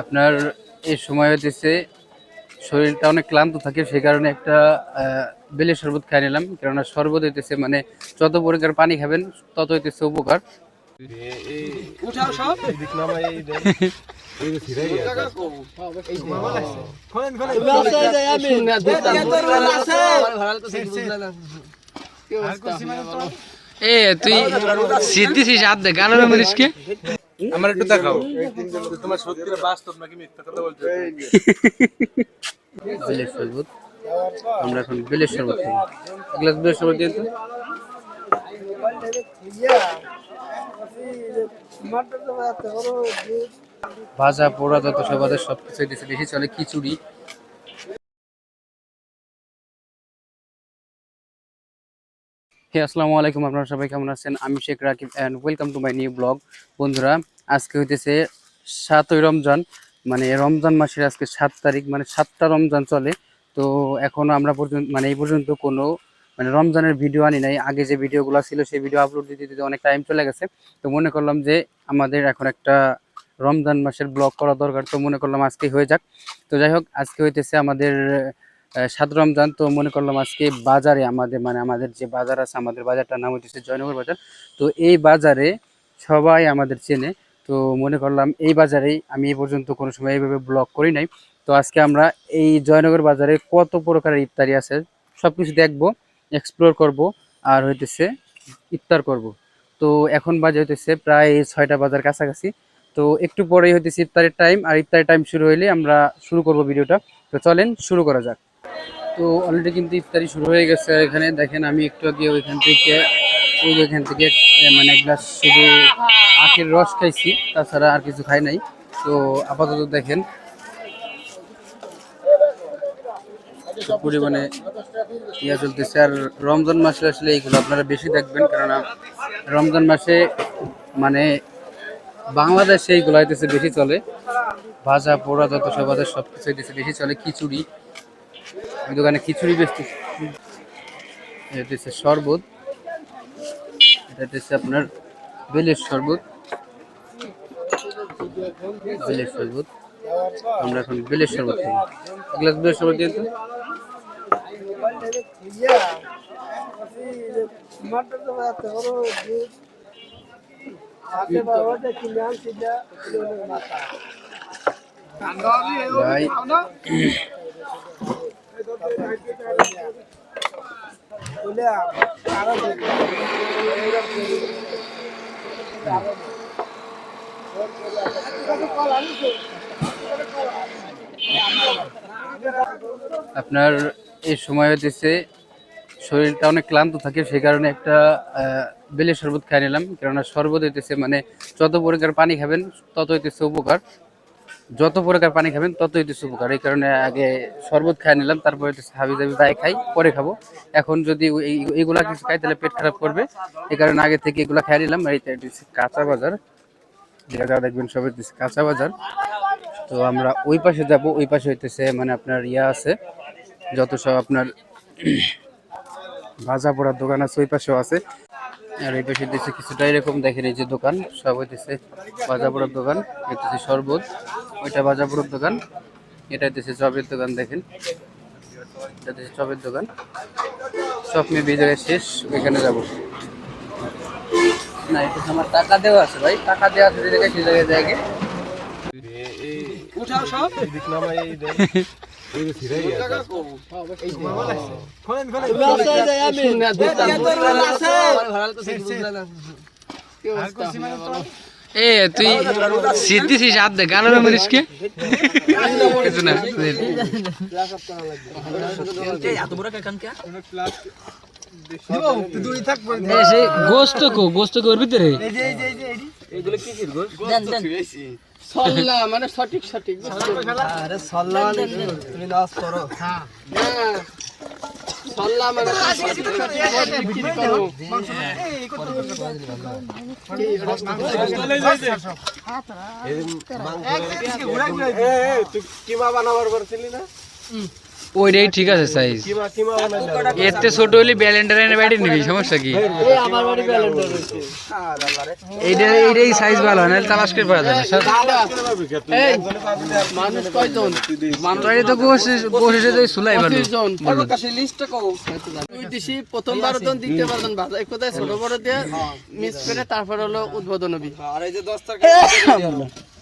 আপনার এই সময় হতেছে শরীরটা অনেক ক্লান্ত থাকে সেই কারণে একটা বেলের শরবত খাই নিলাম। কেননা শরবত হইতেছে মানে যত পরিমাণ পানি খাবেন তত হইতেছে উপকার। এ তুই সিদ্ধিস হাত দে গানের মরিসকে আমার একটু দেখাও। তোমার সত্যি বাস্তব নাকি মিথ্যা কথা বলছো? বেলের শরবত। আমরা এখন বেলের শরবত খাব। এক গ্লাস বেলের শরবত দিয়ে তো ভাজা পোড়া যত সব আছে সব কিছু দিচ্ছে বেশি চলে খিচুড়ি। হে, আসসালামু আলাইকুম, আপনারা সবাই কেমন আছেন? আমি Sheikh Rakib and welcome to my new blog বন্ধুরা, আজকে হইতেছে সাতই রমজান মানে রমজান মাসের আজকে সাত তারিখ মানে সাতটা রমজান চলে। তো এখনও আমরা পর্যন্ত মানে এই পর্যন্ত কোনো মানে রমজানের ভিডিও আনি নাই। আগে যে ভিডিওগুলো ছিল, সেই ভিডিও আপলোড দিতে দিতে অনেক টাইম চলে গেছে। তো মনে করলাম যে আমাদের এখন একটা রমজান মাসের ব্লগ করা দরকার। তো মনে করলাম আজকে হয়ে যাক। তো যাই হোক, আজকে হইতেছে আমাদের সাত রমজান তো মনে করলাম আজকে বাজারে আমাদের মানে আমাদের যে বাজার আছে, আমাদের বাজারটার নাম হইতেছে জয়নগর বাজার। তো এই বাজারে সবাই আমাদের চেনে। তো মনে করলাম এই বাজারেই আমি এই পর্যন্ত কোনো সময় এইভাবে ব্লগ করি নাই। তো আজকে আমরা এই জয়নগর বাজারে কত প্রকারের ইফতারি আছে সব কিছু দেখব এক্সপ্লোর করব, আর হইতেছে ইফতার করব। তো এখন বাজে হইতেছে প্রায় ছয়টা বাজার কাছাকাছি। তো একটু পরেই হইতেছে ইফতারের টাইম আর ইফতারের টাইম শুরু হইলে আমরা শুরু করব ভিডিওটা। তো চলেন শুরু করা যাক। তো অলরেডি কিন্তু ইফতারি শুরু হয়ে গেছে। এখানে দেখেন আমি একটু আগে ওইখান থেকে, ওই যে থেকে মানে এক গ্লাস শুধু আখের রস খাইছি, তাছাড়া আর কিছু খাই নাই। তো আপাতত দেখেন পরিমাণে ইয়া চলতেছে। আর রমজান মাসে আসলে এইগুলো আপনারা বেশি দেখবেন, কেননা রমজান মাসে মানে বাংলাদেশে এইগুলো হইতেছে বেশি চলে। ভাজা, পোড়া যত সব সব কিছু হইতেছে বেশি চলে। খিচুড়ি ওই দোকানে খিচুড়ি বেশি এটা হচ্ছে শরবত। এটা হচ্ছে আপনার বেলের শরবত। বেলের শরবত। আমরা এখন বেলের শরবত খাব। এক গ্লাস বেলের শরবত দিয়ে তো। ভাই আপনার এই সময় হতেছে শরীরটা অনেক ক্লান্ত থাকে, সেই কারণে একটা বেলের শরবত খাই নিলাম। কেননা শরবত হইতেছে মানে যত পরিমাণ পানি খাবেন, তত হইতেছে উপকার। যত প্রকার পানি খাবেন তত হইতেছে উপকার। এই কারণে আগে শরবত খাই নিলাম, তারপরে হাবি জাবি বাই খাই, পরে খাব। এখন যদি এইগুলা কিছু খাই, তাহলে পেট খারাপ করবে। এই কারণে আগে থেকে এগুলা খাই নিলাম। হচ্ছে কাঁচা বাজার। যেটা যা দেখবেন সব হইতেছে কাঁচা বাজার। তো আমরা ওই পাশে যাব, ওই পাশে হইতেছে মানে আপনার ইয়া আছে। যত সব আপনার ভাজা পোড়ার দোকান আছে, ওই পাশেও আছে। আর এই পাশে হইতেছে কিছুটা এরকম দেখেন এই যে দোকান সব হইতেছে ভাজা পোড়ার দোকান হইতেছে শরবত ওইটা ভাজা পোড়ার দোকান এটা হইতেছে চপের দোকান দেখেন এটা হইতেছে চপের দোকান সব মেয়ে বিজয় শেষ ওইখানে যাব না এটা আমার টাকা দেওয়া আছে ভাই টাকা দেওয়া আছে যে জায়গায় সেই জায়গায় এদিক নামাই এ তুই সিদ্ধিস হাত দে গানের মরিসকে কিছু না গোস্ত কো গোস্ত কো? ওর ভিতরে তুই কিমা বানাবার পারছিলি না? ওইটাই ঠিক আছে সাইজ এতে ছোট হলে ব্যালেন্ডার এনে ব্যাটি নিবি সমস্যা কি? এইটা এইটাই সাইজ ভালো হয় নাহলে তালাশ করে পাওয়া যায় না মানুষ কয়জন? মানুষ তো বসে বসে তো সুলাই ভালো দুই দিছি প্রথম বারো জন দ্বিতীয় বারো জন বাজার কোথায় ছোট বড় দিয়ে মিক্স করে তারপর হলো উদ্বোধন হবি।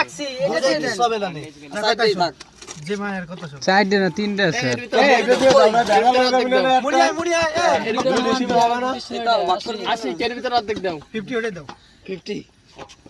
আসি এই যে এক দিন বানি। আলাদা আলাদা দিয়ে দাও। এই দুটো কেটে দিবি। শিমুল ভাই আসনে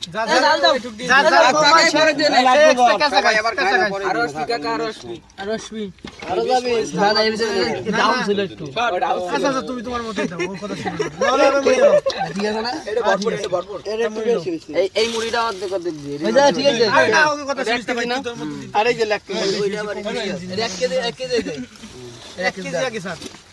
ভিতরে- এর ভিতরে অর্ধেক দাও। আশি, এর ভিতরে অর্ধেক দাও। না আসি কাকা আতের মাপ সব তাড়াতাড়ি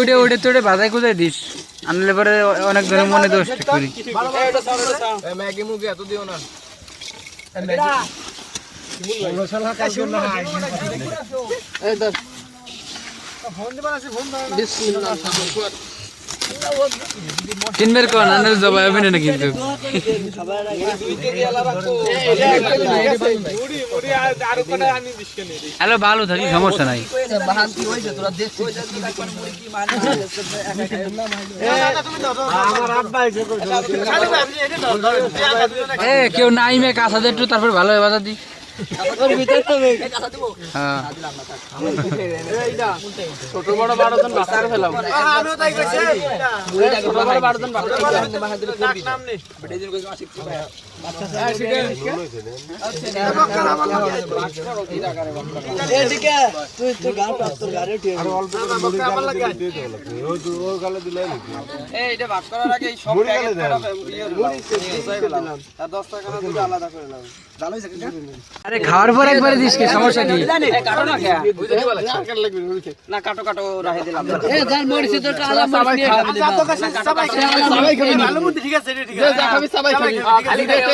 ওটা ওটা তো ওটা বাজাই কোথায় দিস। আনলে পরে অনেক ধরে মনে দোষ করি। বিসমিল্লাহ। তিনবার কর না মুড়ি মুড়ি আর আর কটা আনি দিস কেন হ্যালো, ভালো থাকি, সমস্যা নাই। কেউ নাই মে, কাঁচা একটু তারপর ভালো বাজা দি ছোট বড় বারো জন বাচ্চার ফেলাম ছোট বড় বারো জন বাচ্চা আর দশ টাকা না দুটো আলাদা করে নাও আরে খাওয়ার পর একবারে দিস কি সমস্যা কি না কাটো কাটো রাখে দিলাম ঠিক আছে ঠিক আছে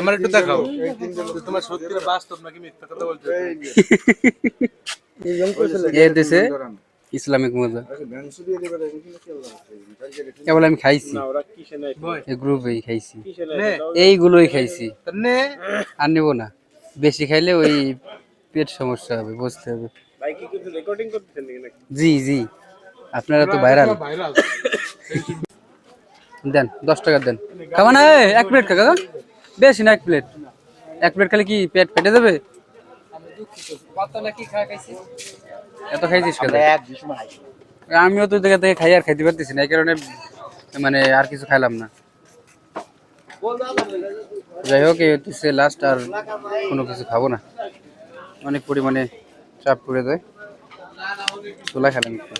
আমার একটু দেখাও। তোমার সত্যি বাস্তব নাকি মিথ্যা কথা বলছো ইসলামিক মজা। কেবল আমি খাইছি। এই গ্রুপেই খাইছি। এইগুলোই খাইছি। আর নেব না। বেশি খাইলে ওই পেট সমস্যা হবে বুঝতে হবে। জি জি। আপনারা তো ভাইরাল ভাইরাল দেন দশ টাকা দেন। খাবা না এক প্লেট খাওয়া বেশি না এক প্লেট এক প্লেট খালি কি পেট ফেটে যাবে? এত খাইছিস আমিও তো থেকে থেকে খাই আর খাইতে পারতেছি না এই কারণে মানে আর কিছু খাইলাম না। যাই হোক এই হচ্ছে লাস্ট আর কোনো কিছু খাব না। অনেক পরিমাণে চাপ পড়ে যায় ছোলা খেলাম একটু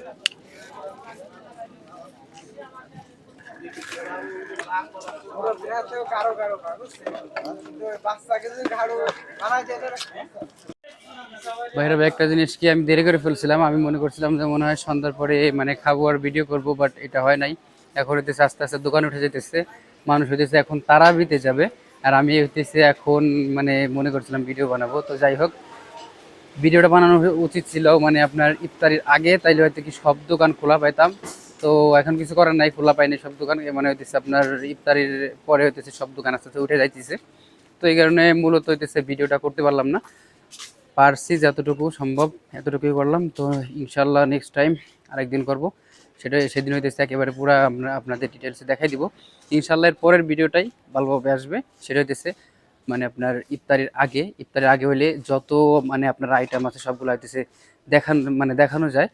একটা জিনিস কি আমি দেরি করে ফেলছিলাম? আমি মনে করছিলাম যে মনে হয় সন্ধ্যার পরে মানে খাব আর ভিডিও করব বাট এটা হয় নাই। এখন হইতেছে আস্তে আস্তে দোকান উঠে যেতেছে মানুষ হইতেছে এখন তারাবিতে যাবে। আর আমি হইতেছে এখন মানে মনে করছিলাম ভিডিও বানাবো। তো যাই হোক ভিডিওটা বানানো উচিত ছিল মানে আপনার ইফতারির আগে, তাইলে হয়তো কি সব দোকান খোলা পাইতাম। তো এখন কিছু করার নাই, খোলা পাইনি সব দোকান মানে হইতেছে আপনার ইফতারির পরে হইতেছে সব দোকান আস্তে উঠে যাইতেছে। তো এই কারণে মূলত হইতেছে ভিডিওটা করতে পারলাম না। পারছি যতটুকু সম্ভব, এতটুকুই করলাম। তো ইনশাল্লাহ নেক্সট টাইম আরেকদিন করব। সেটা, সেদিন হইতেছে একেবারে পুরো আপনাদের ডিটেলসে দেখাই দিব। ইনশাল্লাহ এর পরের ভিডিওটাই ভালোভাবে আসবে। সেটা হইতেছে মানে আপনার ইফতারির আগে, ইফতারের আগে হলে যত মানে আপনার আইটেম আছে সবগুলো হইতেছে দেখান মানে দেখানো যায়।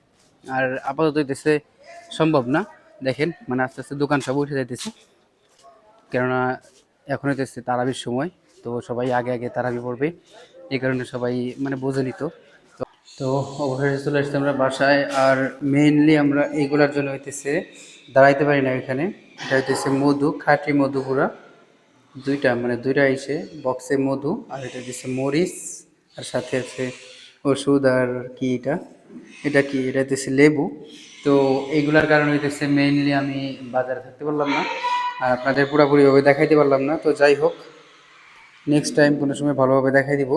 আর আপাতত হইতেছে সম্ভব না। দেখেন মানে আস্তে আস্তে দোকান সব উঠে যাইতেছে। কেননা এখন হইতেছে তারাবির সময়, তো সবাই আগে আগে তারাবি পড়বে। এই কারণে সবাই মানে বোঝে নিত। তো তো অবশেষে চলে এসেছি আমরা বাসায়। আর মেইনলি আমরা এইগুলোর জন্য হইতেছে, দাঁড়াইতে পারি না এখানে। এটা হইতেছে মধু, খাঁটি মধু পুরা দুইটা মানে দুইটা আইছে, বক্সে মধু আর এটা দিচ্ছে মরিচ আর সাথে আছে ওষুধ আর কি এটা? এটা কি? এটা দিচ্ছে লেবু। তো এইগুলার কারণে হইতেছে মেইনলি আমি বাজারে থাকতে পারলাম না আর আপনাদের পুরোপুরিভাবে দেখাইতে পারলাম না। তো যাই হোক নেক্সট টাইম কোনো সময় ভালোভাবে দেখাই দিব।